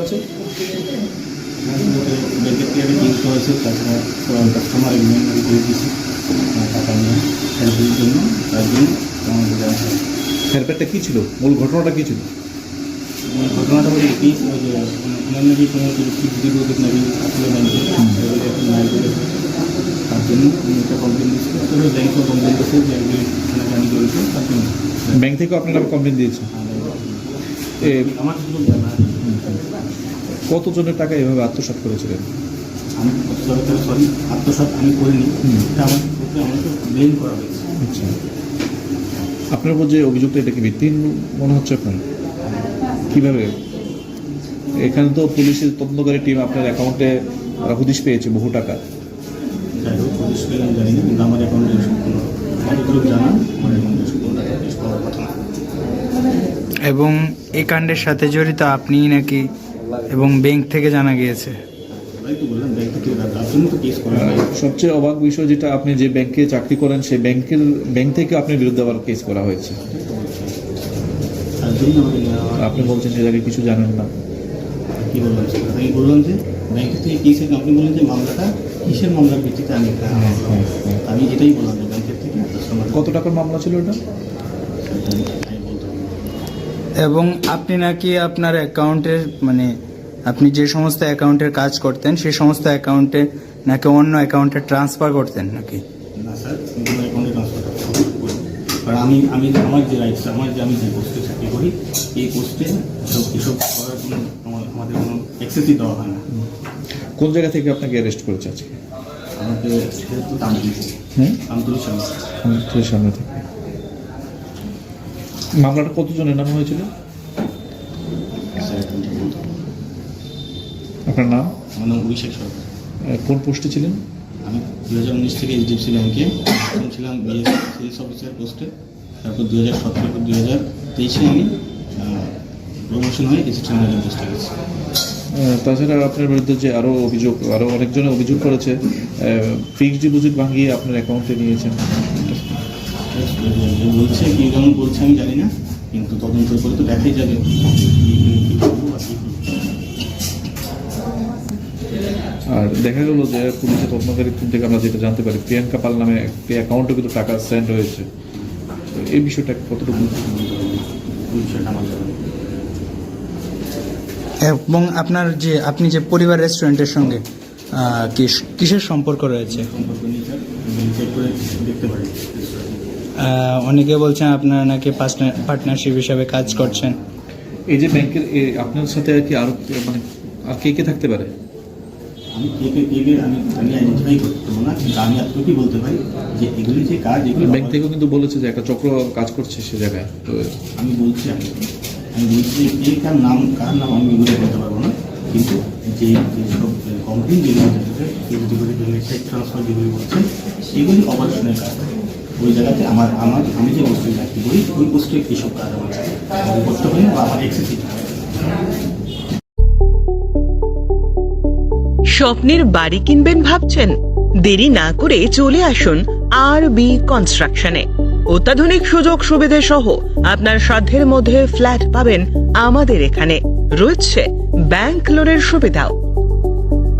আছে? ব্যাংকের জিনিস হয়েছে তাছাড়া কাস্টমার এগ্রিমেন্ট আমি করে দিয়েছি। আহ, টাকা নিয়ে হেল্পের জন্য তার জন্য আমাদের দেওয়া কী ছিল? মূল ঘটনাটা কী ছিল? ঘটনাটা হলো কি? যে মানে কোনো নাকি আসলে ব্যাংকে তার জন্য একটা কমপ্লেন দিচ্ছে তবে ব্যাংকও কমপ্লেন যে তার জন্য। ব্যাংক থেকে আপনারা কমপ্লেন দিয়েছে এ আমার শুধু জানা কতজনের টাকা এভাবে আত্মসাৎ করেছিলেন? আমি সরি আত্মসাৎ আমি করিনি। এটা আমার আমাকে ব্লেম করা হয়েছে। আচ্ছা। আপনার উপর যে অভিযোগটা এটা কি ভিত্তিহীন মনে হচ্ছে আপনার? কীভাবে? এখানে তো পুলিশের তদন্তকারী টিম আপনার অ্যাকাউন্টে হুদিশ পেয়েছে বহু টাকা। হোক আমি জানি না কিন্তু আমার অ্যাকাউন্টে জানা আমার অ্যাকাউন্টে এসব কোনো টাকা কেস করার কথা না এবং এই কাণ্ডের সাথে জড়িত আপনি নাকি এবং ব্যাংক থেকে জানা গিয়েছে? হয় সবচেয়ে অবাক বিষয় যেটা আপনি যে ব্যাংকে চাকরি করেন সেই ব্যাংকের ব্যাংক থেকে আপনার বিরুদ্ধে আবার কেস করা হয়েছে। হয় আপনি বলছেন সে জায়গায় কিছু জানেন না। কী বললাম আমি বললাম যে ব্যাংক থেকে কেসের আপনি বললেন যে মামলাটা কিসের মামলার ভিত্তিতে আমি হ্যাঁ, হ্যাঁ, হ্যাঁ। আমি এটাই বললাম যে ব্যাংকের থেকে কত টাকার মামলা ছিল এটা আমি বলতে পারব না। এবং আপনি নাকি আপনার অ্যাকাউন্টের মানে আপনি যে সমস্ত অ্যাকাউন্টের কাজ করতেন সেই সমস্ত অ্যাকাউন্টে নাকি অন্য অ্যাকাউন্টে ট্রান্সফার করতেন নাকি? না স্যার আমি অ্যাকাউন্টে ট্রান্সফার করি কারণ আমি আমি আমার যে রাইটস আমার যে আমি যে পোস্টে চাকরি করি এই পোস্টে সব এসব করার কোনো আমাদের কোনো অ্যাক্সেসই দেওয়া হয় না। কোন জায়গা থেকে আপনাকে অ্যারেস্ট করেছে আজকে? আমাকে সামনে সামনে থেকে। মামলাটা কতজনের নাম হয়েছিল। আপনার নাম? আমার নাম অভিষেক সরকার। কোন পোস্টে ছিলেন? আমি দু হাজার উনিশ থেকে এইচডিএফসি ব্যাংকে প্রথম ছিলাম বিএস অফিসার পোস্টে। তারপর দু হাজার সতেরো দু হাজার তেইশে আমি প্রমোশন হয়ে অ্যাসিস্ট্যান্ট ম্যানেজার পোস্টে গেছি তাছাড়া আপনার বিরুদ্ধে যে আরও অভিযোগ আরও অনেকজনে অভিযোগ করেছে ফিক্সড ডিপোজিট ভাঙিয়ে আপনার অ্যাকাউন্টে নিয়েছেন। বলছে কি যেমন বলছে আমি জানি না কিন্তু তদন্ত করে তো দেখাই যাবে। আর দেখা গেল যে পুলিশের তদন্তকারী থেকে আমরা যেটা জানতে পারি প্রিয়াঙ্কা পাল নামে একটি অ্যাকাউন্টে কিন্তু টাকা সেন্ড হয়েছে। এই বিষয়টা কতটুকু। এবং আপনার যে আপনি যে পরিবার রেস্টুরেন্টের সঙ্গে কিসের সম্পর্ক রয়েছে? সম্পর্ক করে দেখতে পারি। আহ, অনেকে বলছেন আপনারা নাকি পার্টনারশিপ হিসাবে কাজ করছেন। এই যে ব্যাংকের এ- আপনার সাথে আর কি আরও মানে আর কে কে থাকতে পারে? আমি কে কে কে কে আমি আমি আইডেন্টিফাই করতে পারব না কিন্তু আমি এতটুকুই বলতে পারি যে এগুলি যে কাজ এগুলো ব্যাংক থেকেও কিন্তু বলেছে যে একটা চক্র কাজ করছে সে জায়গায়। তো আমি বলছি আমি আমি বলছি যে কার নাম কার নাম আমি এগুলো বলতে পারব না কিন্তু যে যেসব কমপ্লেন যেগুলো চেক ট্রান্সফার যেগুলি বলছেন সেগুলি অপারেশনের কাজ। ওই জায়গাতে আমার আমার, আমি যে পোস্টে চাকরি করি, ওই পোস্টে এইসব কাজ আমার স্বপ্নের বাড়ি কিনবেন ভাবছেন? দেরি না করে চলে আসুন আর বি কনস্ট্রাকশনে অত্যাধুনিক সুযোগ সুবিধে সহ আপনার সাধ্যের মধ্যে ফ্ল্যাট পাবেন আমাদের এখানে। রয়েছে ব্যাংক লোনের সুবিধাও।